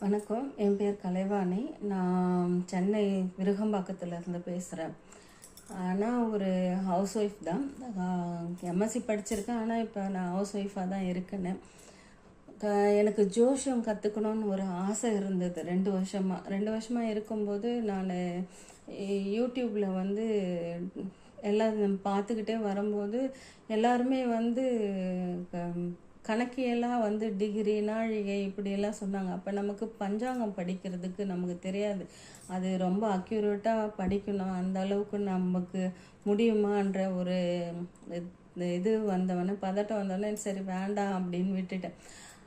வணக்கம். என் பேர் கலைவாணி. நான் சென்னை விருகம்பாக்கத்தில் இருந்து பேசுகிறேன் ஆனால் ஒரு ஹவுஸ் ஒய்ஃப் தான். எம்எஸ்சி படிச்சிருக்கேன். ஆனால் இப்போ நான் ஹவுஸ் ஒய்ஃபாக தான் இருக்கேன்னு. க- எனக்கு ஜோஷம் கற்றுக்கணும்னு ஒரு ஆசை இருந்தது. ரெண்டு வருஷமாக ரெண்டு வருஷமாக இருக்கும்போது நான் யூடியூப்பில் வந்து எல்லாம் பார்த்துக்கிட்டே வரும்போது எல்லாருமே வந்து க- கணக்கியெல்லாம் வந்து டிகிரி நாழிகை இப்படியெல்லாம் சொன்னாங்க. அப்போ நமக்கு பஞ்சாங்கம் படிக்கிறதுக்கு நமக்கு தெரியாது. அது ரொம்ப அக்யூரேட்டாக படிக்கணும். அந்த அளவுக்கு நமக்கு முடியுமான்ற ஒரு இது- வந்தவொடனே பதட்டம் வந்தோடனே சரி வேண்டாம் அப்படின்னு விட்டுட்டேன்.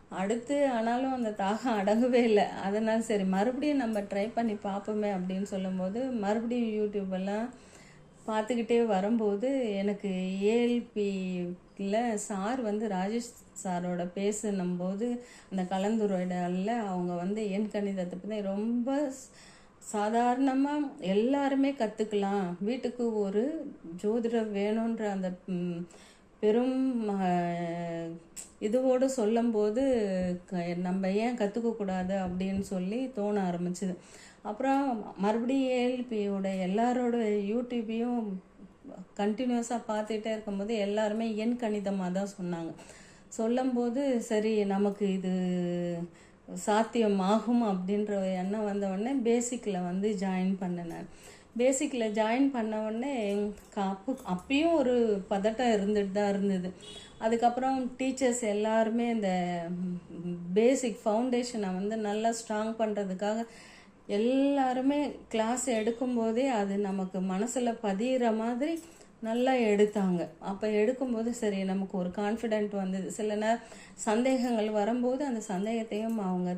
அடுத்து ஆனாலும் அந்த தாகம் அடங்கவே இல்லை. அதனால் சரி மறுபடியும் நம்ம ட்ரை பண்ணி பார்ப்போமே அப்படின்னு சொல்லும்போது மறுபடியும் யூடியூப் எல்லாம் பார்த்துக்கிட்டே வரும்போது எனக்கு ஏஎல்பியில் சார் வந்து ராஜேஷ் சாரோட பேசினும்போது அந்த கலந்துரையாடலில் அவங்க வந்து எண் கணிதத்தை பற்றி ரொம்ப சாதாரணமாக எல்லாருமே கற்றுக்கலாம் வீட்டுக்கு ஒரு ஜோதிடர் வேணுன்ற அந்த பெரும் இதுவோடு சொல்லும்போது க- நம்ம ஏன் கற்றுக்கக்கூடாது அப்படின்னு சொல்லி தோண ஆரம்பிச்சுது. அப்புறம் மறுபடியும் ஏஎல்பியோட எல்லாரோட யூடியூப்பையும் கண்டினியூஸாக பார்த்துட்டே இருக்கும்போது எல்லாருமே எண் கணிதமாக தான் சொன்னாங்க. சொல்லும்போது சரி நமக்கு இது சாத்தியமாகும் அப்படின்ற ஒரு எண்ணம் வந்த உடனே பேசிக்கில் வந்து ஜாயின் பண்ணினேன் பேசிக்கில் ஜாயின் பண்ண உடனே க- அப்போ அப்பயும் ஒரு பதட்டம் இருந்துட்டு தான் இருந்தது. அதுக்கப்புறம் டீச்சர்ஸ் எல்லாருமே இந்த பேசிக் ஃபவுண்டேஷனை வந்து நல்லா ஸ்ட்ராங் பண்ணுறதுக்காக எல்லாருமே கிளாஸ் எடுக்கும்போதே அது நமக்கு மனசில் பதியிற மாதிரி நல்லா எடுத்தாங்க. அப்போ எடுக்கும்போது சரி நமக்கு ஒரு கான்ஃபிடென்ட் வந்தது. சில நேரம் சந்தேகங்கள் வரும்போது அந்த சந்தேகத்தையும் அவங்க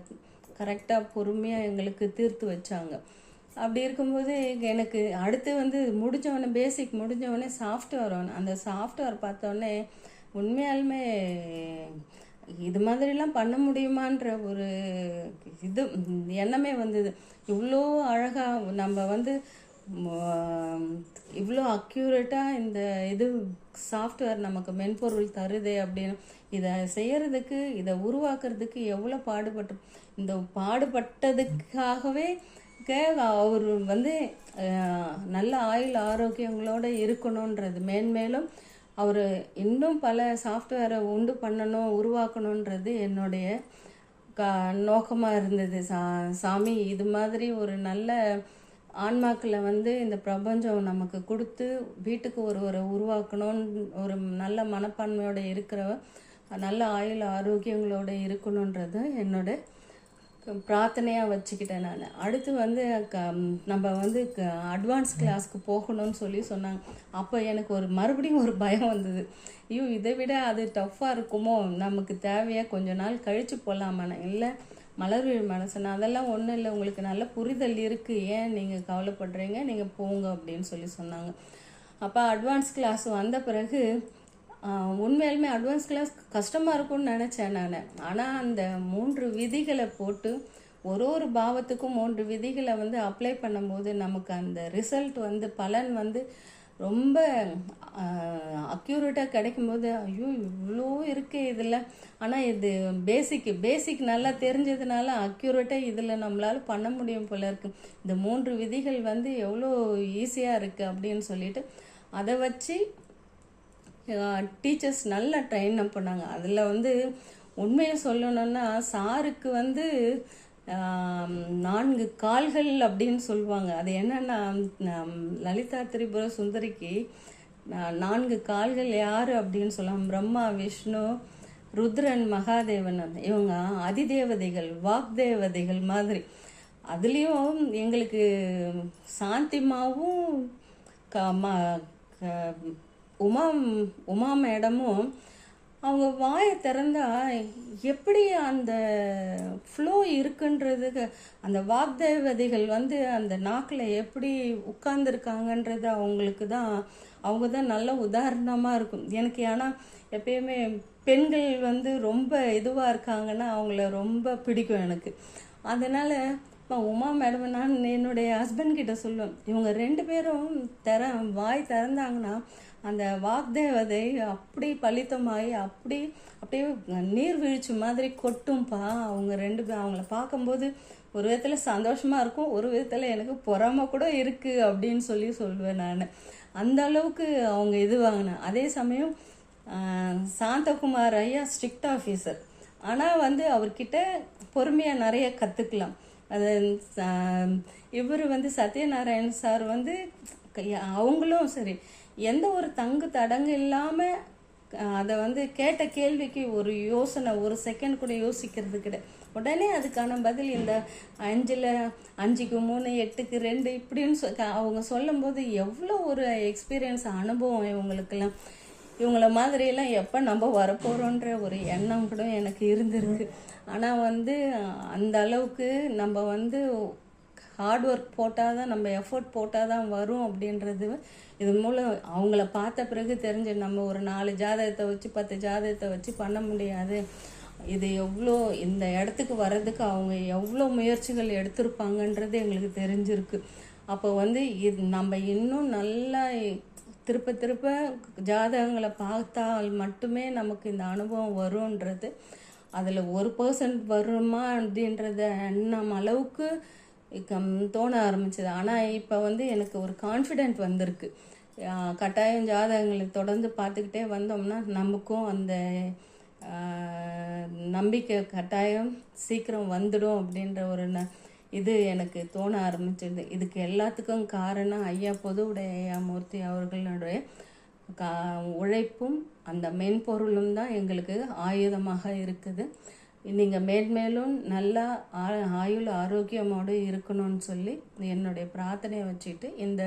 கரெக்டாக பொறுமையாக எங்களுக்கு தீர்த்து வச்சாங்க. அப்படி இருக்கும்போது எனக்கு அடுத்து வந்து முடிஞ்சவொடனே பேசிக் முடிஞ்சவொடனே சாஃப்ட்வேர் ஒன்று அந்த சாஃப்ட்வேர் பார்த்தோன்னே உண்மையாலுமே இது மாதிரிலாம் பண்ண முடியுமான்ற ஒரு இது எண்ணமே வந்தது. இவ்வளோ அழகாக நம்ம வந்து இவ்வளோ அக்யூரேட்டாக இந்த இது சாஃப்ட்வேர் நமக்கு மென்பொருள் தருதே அப்படின்னு இதை செய்கிறதுக்கு இதை உருவாக்குறதுக்கு எவ்வளோ பாடுபட்டு இந்த பாடுபட்டதுக்காகவே அவர் வந்து நல்ல ஆயுள் ஆரோக்கியங்களோட இருக்கணுன்றது மேன்மேலும் அவர் இன்னும் பல சாஃப்ட்வேரை உண்டு பண்ணணும் உருவாக்கணுன்றது என்னுடைய க நோக்கமாக இருந்தது. சா சாமி இது மாதிரி ஒரு நல்ல ஆன்மாக்களை வந்து இந்த பிரபஞ்சம் நமக்கு கொடுத்து வீட்டுக்கு ஒருவரை உருவாக்கணும்னு ஒரு நல்ல மனப்பான்மையோடு இருக்கிறவ நல்ல ஆயுள் ஆரோக்கியங்களோட இருக்கணுன்றது என்னோட பிரார்த்தனையாக வச்சுக்கிட்டேன் நான். அடுத்து வந்து க நம்ம வந்து க அட்வான்ஸ் கிளாஸ்க்கு போகணும்னு சொல்லி சொன்னாங்க. அப்போ எனக்கு ஒரு மறுபடியும் ஒரு பயம் வந்தது. ஐயோ இதை விட அது டஃப்பாக இருக்குமோ? நமக்கு தேவையாக கொஞ்ச நாள் கழித்து போகலாமாண்ணே இல்லை. மலர்விழி மனசன் அதெல்லாம் ஒன்றும் இல்லை. உங்களுக்கு நல்ல புரிதல் இருக்குது ஏன் நீங்கள் கவலைப்படுறீங்க? நீங்கள் போங்க அப்படின்னு சொல்லி சொன்னாங்க. அப்போ அட்வான்ஸ் கிளாஸ் வந்த பிறகு உண்மையாலுமே அட்வான்ஸ் கிளாஸ் கஷ்டமாக இருக்கும்னு நினச்சேன் நான். ஆனால் அந்த மூன்று விதிகளை போட்டு ஒரு ஒரு பாவத்துக்கும் மூன்று விதிகளை வந்து அப்ளை பண்ணும்போது நமக்கு அந்த ரிசல்ட் வந்து பலன் வந்து ரொம்ப அக்யூரேட்டாக கிடைக்கும்போது ஐயோ இவ்வளோ இருக்குது இதில். ஆனால் இது பேசிக்கு பேசிக் நல்லா தெரிஞ்சதுனால அக்யூரேட்டாக இதில் நம்மளால் பண்ண முடியும் போல இருக்குது இந்த மூன்று விதிகள் வந்து எவ்வளோ ஈஸியாக இருக்குது அப்படின்னு சொல்லிட்டு அதை வச்சு டீச்சர்ஸ் நல்லா ட்ரெயின் அப் பண்ணாங்க. அதில் வந்து உண்மையை சொல்லணும்னா சாருக்கு வந்து நான்கு கால்கள் அப்படின்னு சொல்லுவாங்க. அது என்னன்னா லலிதா திரிபுர சுந்தரிக்கு நான்கு கால்கள் யார் அப்படின்னு சொல்லலாம் பிரம்மா விஷ்ணு ருத்ரன் மகாதேவன் இவங்க அதிதேவதைகள் வாக்தேவதைகள் மாதிரி. அதுலேயும் எங்களுக்கு சாந்திமாவும் க ம- க- உமா உமா மேடமும் அவங்க வாயை திறந்தா எப்படி அந்த ஃப்ளோ இருக்குன்றதுக்கு அந்த வாக்தேவதைகள் வந்து அந்த நாக்கில் எப்படி உட்கார்ந்துருக்காங்கன்றது அவங்களுக்கு தான் அவங்க தான் நல்ல உதாரணமாக இருக்கும். எனக்கு ஆனால் எப்பயுமே பெண்கள் வந்து ரொம்ப இதுவாக இருக்காங்கன்னா அவங்கள ரொம்ப பிடிக்கும் எனக்கு. அதனால் இப்போ உமா மேடம் நான் என்னுடைய ஹஸ்பண்ட் கிட்ட சொல்லுவேன். இவங்க ரெண்டு பேரும் திற வாய் திறந்தாங்கன்னா அந்த வாக்தேவதை அப்படி பலித்தமாகி அப்படி அப்படியே நீர்வீழ்ச்சி மாதிரி கொட்டும்பா. அவங்க ரெண்டு பேர் அவங்கள பார்க்கும்போது ஒரு விதத்தில் சந்தோஷமாக இருக்கும் ஒரு விதத்தில் எனக்கு பொறாம கூட இருக்குது அப்படின்னு சொல்லி சொல்லுவேன் நான். அந்த அளவுக்கு அவங்க இதுவாங்கினேன் அதே சமயம் சாந்தகுமார் ஐயா ஸ்ட்ரிக்ட் ஆஃபீஸர். ஆனால் வந்து அவர்கிட்ட பொறுமையாக நிறைய கற்றுக்கலாம் அது இவர் வந்து சத்யநாராயண் சார் வந்து அவங்களும் சரி எந்த ஒரு தங்கு தடங்கு இல்லாமல் அதை வந்து கேட்ட கேள்விக்கு ஒரு யோசனை ஒரு செகண்ட் கூட யோசிக்கிறது கிடையாது உடனே அதுக்கான பதில் இந்த அஞ்சில் அஞ்சுக்கு மூணு எட்டுக்கு ரெண்டு இப்படின்னு சொ அவங்க சொல்லும்போது எவ்வளோ ஒரு எக்ஸ்பீரியன்ஸ் அனுபவம் இவங்களுக்கெல்லாம். இவங்கள மாதிரியெல்லாம் எப்போ நம்ம வரப்போகிறோன்ற ஒரு எண்ணம் கூட எனக்கு இருந்திருக்கு. ஆனால் வந்து அந்த அளவுக்கு நம்ம வந்து ஹார்ட் ஒர்க் போட்டால் தான் நம்ம எஃபோர்ட் போட்டால் தான் வரும் அப்படின்றது இது மூலம் அவங்கள பார்த்த பிறகு தெரிஞ்சு நம்ம ஒரு நாலு ஜாதகத்தை வச்சு பத்து ஜாதகத்தை வச்சு பண்ண முடியாது. இது எவ்வளோ இந்த இடத்துக்கு வர்றதுக்கு அவங்க எவ்வளோ முயற்சிகள் எடுத்திருப்பாங்கன்றது எங்களுக்கு தெரிஞ்சிருக்கு. அப்போ வந்து இது நம்ம இன்னும் நல்லா திருப்ப திருப்ப ஜாதகங்களை பார்த்தால் மட்டுமே நமக்கு இந்த அனுபவம் வரும்ன்றது. அதில் ஒரு பர்சன்ட் வருமா அப்படின்றத எண்ணம் அளவுக்கு கம் தோண ஆரம்பிச்சது. ஆனால் இப்போ வந்து எனக்கு ஒரு கான்ஃபிடென்ட் வந்திருக்கு. கட்டாயம் ஜாதகங்களை தொடர்ந்து பார்த்துக்கிட்டே வந்தோம்னா நமக்கும் அந்த நம்பிக்கை கட்டாயம் சீக்கிரம் வந்துடும் அப்படின்ற ஒரு ந இது எனக்கு தோண ஆரம்பிச்சிது இதுக்கு எல்லாத்துக்கும் காரணம் ஐயா பொதுவுடைய ஐயா மூர்த்தி அவர்களுடைய கா உழைப்பும் அந்த மென்பொருளும் தான் எங்களுக்கு ஆயுதமாக இருக்குது. நீங்கள் மேன்மேலும் நல்லா ஆ- ஆயுள் ஆரோக்கியமோடு இருக்கணும்னு சொல்லி என்னுடைய பிரார்த்தனையை வச்சுட்டு இந்த